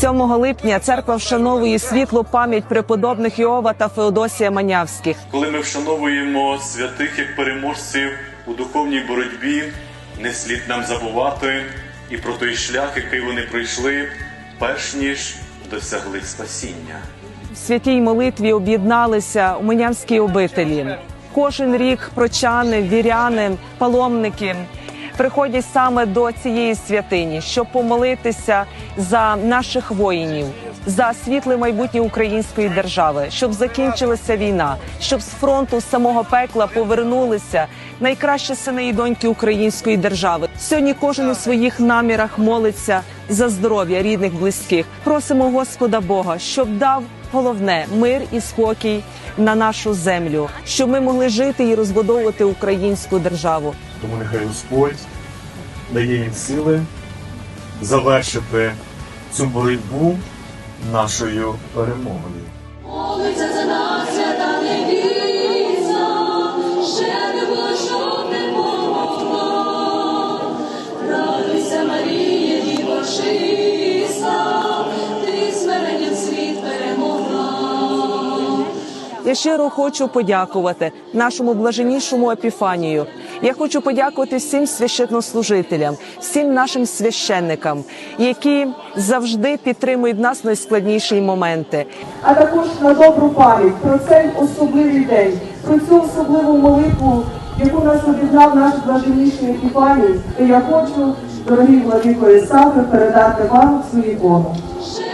7 липня церква вшановує світлу пам'ять преподобних Іова та Феодосія Манявських. Коли ми вшановуємо святих як переможців у духовній боротьбі, не слід нам забувати і про той шлях, який вони пройшли, перш ніж досягли спасіння. В святій молитві об'єдналися у Манявській обителі. Кожен рік прочани, віряни, паломники приходять саме до цієї святині, щоб помолитися за наших воїнів, за світле майбутнє української держави, щоб закінчилася війна, щоб з фронту з самого пекла повернулися найкращі сини і доньки української держави. Сьогодні кожен у своїх намірах молиться за здоров'я рідних, близьких. Просимо Господа Бога, щоб дав головне мир і спокій на нашу землю, щоб ми могли жити і розбудовувати українську державу. Тому нехай Господь дає їм сили завершити цю боротьбу нашою перемогою. Молиться за нас, Я щиро хочу подякувати нашому блаженнішому епіфанію. Я хочу подякувати всім священнослужителям, всім нашим священникам, які завжди підтримують нас найскладніші моменти. а також на добру пам'ять про цей особливий день, про цю особливу молитву, яку нас об'єднав наш блаженніший Епіфаній. І я хочу, дорогі владико Ісафи, передати вам ікону. Ще